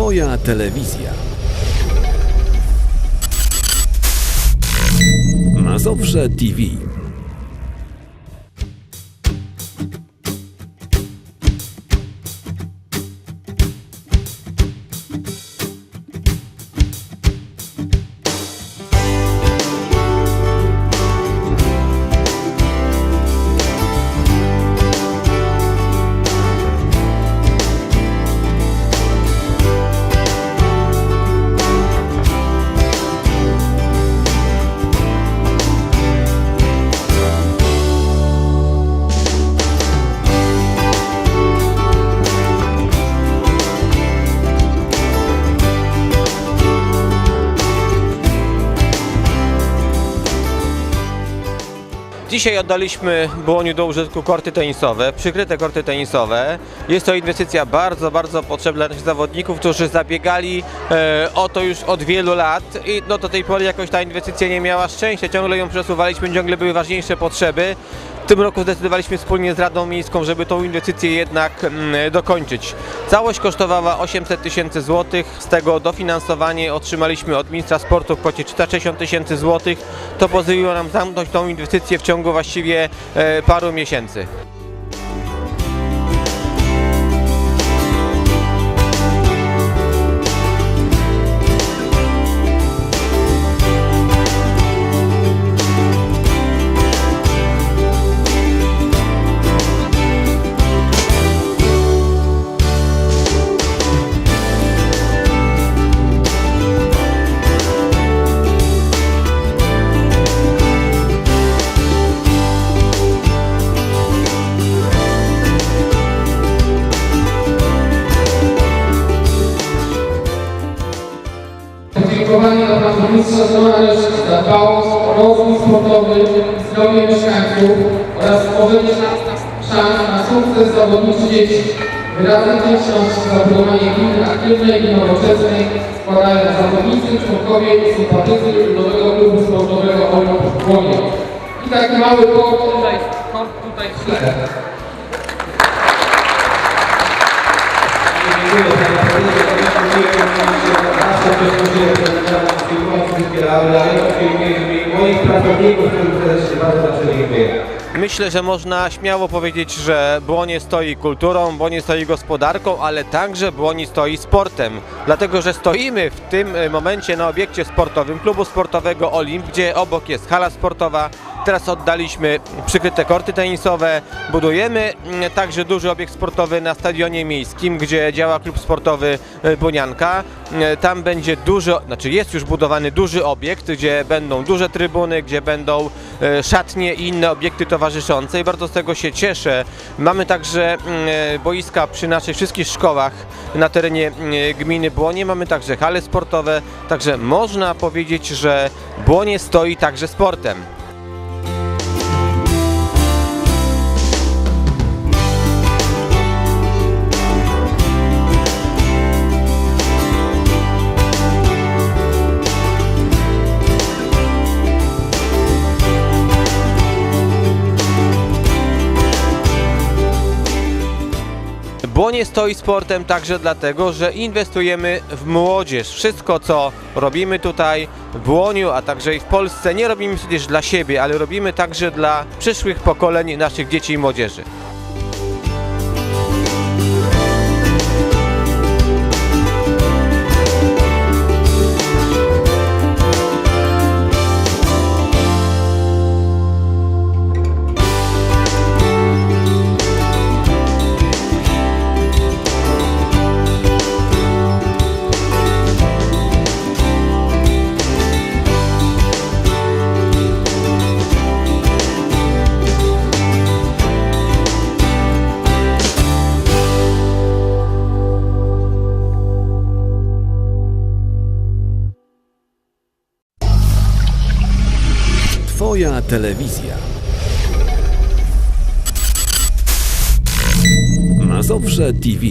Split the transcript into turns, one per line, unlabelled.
Twoja telewizja. Mazowsze TV.
Dzisiaj oddaliśmy Błoniu do użytku korty tenisowe, przykryte korty tenisowe. Jest to inwestycja bardzo, bardzo potrzebna dla naszych zawodników, którzy zabiegali e, o to już od wielu lat i no, do tej pory jakoś ta inwestycja nie miała szczęścia, ciągle ją przesuwaliśmy, ciągle były ważniejsze potrzeby. Tym roku zdecydowaliśmy wspólnie z Radą Miejską, żeby tą inwestycję jednak mm, dokończyć. Całość kosztowała 800 tysięcy złotych, z tego dofinansowanie otrzymaliśmy od ministra sportu w kwocie 360 tysięcy złotych. To pozwoliło nam zamknąć tą inwestycję w ciągu właściwie e, paru miesięcy.
Podziękowanie dla Pana Burmistrza Zdomania za dbałość o rozwój sportowy, zdrowie mieszkańców oraz stworzenie szans, na sukces zawodniczy dzieci. Wyrazy wdzięczności za budowanie gminy aktywnej i nowoczesnej składają zawodnicy, członkowie i sympatycy Ludowego Klubu Sportowego Olimp Błonie. I taki mały kort tutaj, kort tutaj w tle.
Dziękuję. Wspierały, ale oczywiście moich pracowników, też się bardzo zawsze dziękuję.
Myślę, że można śmiało powiedzieć, że Błonie stoi kulturą, Błonie stoi gospodarką, ale także Błonie stoi sportem. Dlatego, że stoimy w tym momencie na obiekcie sportowym klubu sportowego Olimp, gdzie obok jest hala sportowa. Teraz oddaliśmy przykryte korty tenisowe, budujemy mm, także duży obiekt sportowy na stadionie miejskim, gdzie działa klub sportowy e, Bonianka. E, Tam będzie duży, znaczy jest już budowany duży obiekt, gdzie będą duże trybuny, gdzie będą e, szatnie i inne obiekty towarzyszące i bardzo z tego się cieszę. Mamy także mm, boiska przy naszych wszystkich szkołach na terenie gminy Błonie, mamy także hale sportowe, także można powiedzieć, że Błonie stoi także sportem. Błonie stoi sportem także dlatego, że inwestujemy w młodzież. Wszystko, co robimy tutaj w Błoniu, a także i w Polsce, nie robimy przecież dla siebie, ale robimy także dla przyszłych pokoleń naszych dzieci i młodzieży.
Twoja telewizja. Mazowsze TV.